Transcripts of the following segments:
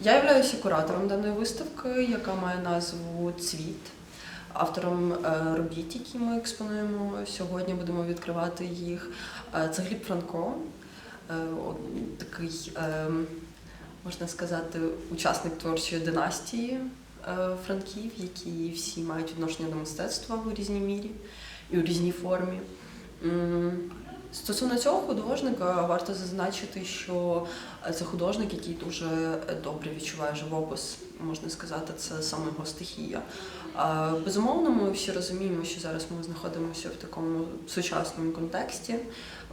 Я являюся куратором даної виставки, яка має назву Цвіт. Автором е, робіт, які ми експонуємо сьогодні, будемо відкривати їх. Е, Це Гліб Франко, е, такий, можна сказати, учасник творчої династії Франків, які всі мають відношення до мистецтва у різній мірі і у різній формі. Стосовно цього художника варто зазначити, що е, це художник, який дуже добре відчуває живопис, можна сказати, це саме його стихія. Безумовно, ми всі розуміємо, що зараз ми знаходимося в такому сучасному контексті,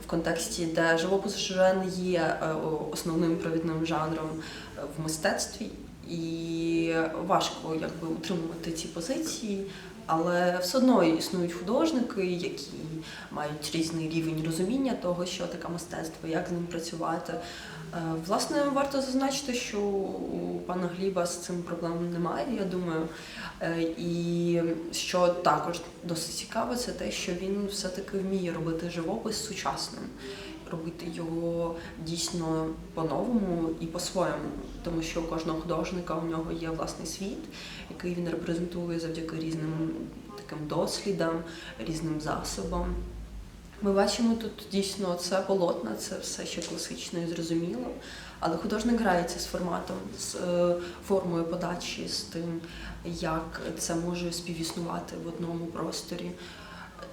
в контексті, де живопис вже не є е, основним провідним жанром е, в мистецтві, і важко якби утримувати ці позиції. Але все одно існують художники, які мають різний рівень розуміння того, що таке мистецтво, як з ним працювати. Е, Власне, варто зазначити, що у пана Гліба з цим проблем немає, я думаю. Е, І що також досить цікаво, це те, що він все-таки вміє робити живопис сучасним, робити його дійсно по-новому і по-своєму, тому що у кожного художника у нього є власний світ, який він репрезентує завдяки різним таким дослідам, різним засобам. Ми бачимо тут дійсно це полотна, це все ще класично і зрозуміло. Але художник грається з форматом, з е, формою подачі, з тим, як це може співіснувати в одному просторі.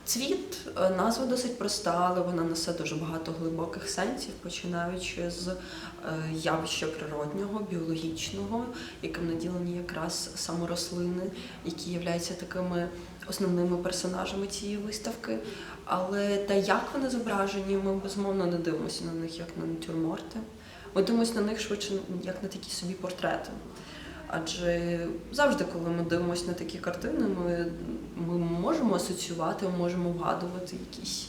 Цвіт е, назва досить проста, але вона несе дуже багато глибоких сенсів, починаючи з е, явища природнього, біологічного, яким наділені якраз саме рослини, які являються такими основними персонажами цієї виставки. Але те, як вони зображені, ми безумовно не дивимося на них як на натюрморти. Ми дивимося на них швидше як на такі собі портрети. Адже завжди, коли ми дивимося на такі картини, ми, ми можемо асоціювати, ми можемо вгадувати якісь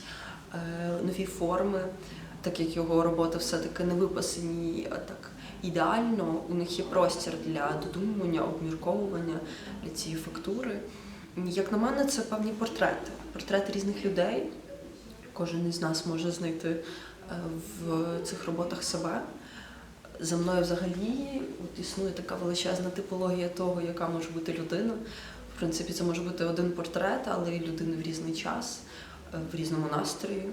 е, нові форми, так як його роботи все-таки не виписані так ідеально. У них є простір для додумування, обмірковування для цієї фактури. Як на мене, це певні портрети, портрети різних людей. Кожен із нас може знайти е, в цих роботах себе. За мною взагалі от існує така величезна типологія того, яка може бути людина. В принципі, це може бути один портрет, але і людини в різний час, е, в різному настрої.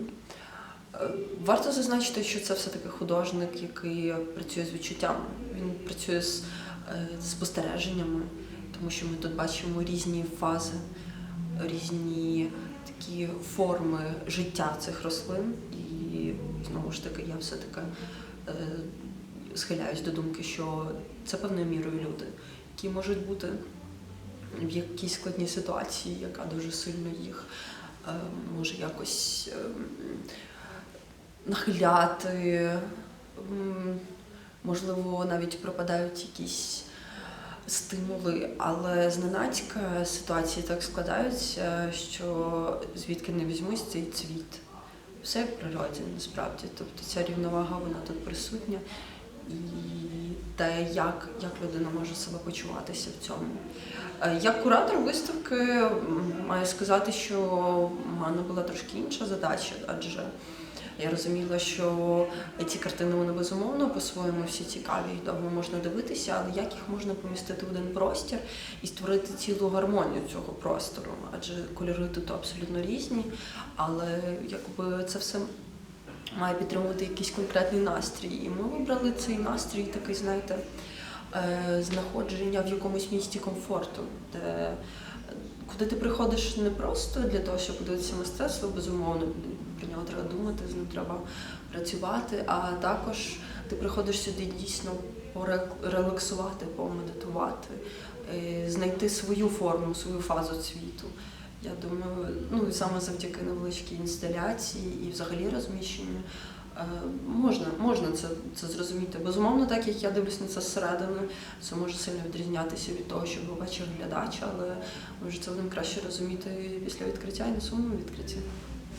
Е, Варто зазначити, що це все-таки художник, який працює з відчуттями. Він працює з е, спостереженнями, тому що ми тут бачимо різні фази, різні такі форми життя цих рослин. І знову ж таки, я все-таки схиляюсь до думки, що це певною мірою люди, які можуть бути в якійсь складній ситуації, яка дуже сильно їх е, може якось е, нахиляти. Можливо, навіть пропадають якісь стимули, але зненацька ситуації так складаються, що звідки не візьмусь цей цвіт. Все в природі насправді. Тобто ця рівновага вона тут присутня. І те, як, як людина може себе почуватися в цьому. Е, Як куратор виставки маю сказати, що в мене була трошки інша задача, адже я розуміла, що ці картини вони безумовно по-своєму всі цікаві і довго можна дивитися, але як їх можна помістити в один простір і створити цілу гармонію цього простору? Адже кольори тут абсолютно різні, але якби це все має підтримувати якийсь конкретний настрій. І ми вибрали цей настрій такий, знаєте, е, знаходження в якомусь місті комфорту, де куди ти приходиш не просто для того, щоб подивитися мистецтво, безумовно, про нього треба думати, з ним треба працювати, а також ти приходиш сюди дійсно порелаксувати, помедитувати, е, знайти свою форму, свою фазу цвіту. Я думаю, ну і саме завдяки невеличкій інсталяції і взагалі розміщенню е, можна, можна це, це зрозуміти. Безумовно, так як я дивлюсь на це зсередини, це може сильно відрізнятися від того, що побачив глядач, але може це будемо краще розуміти після відкриття і не самому відкритті.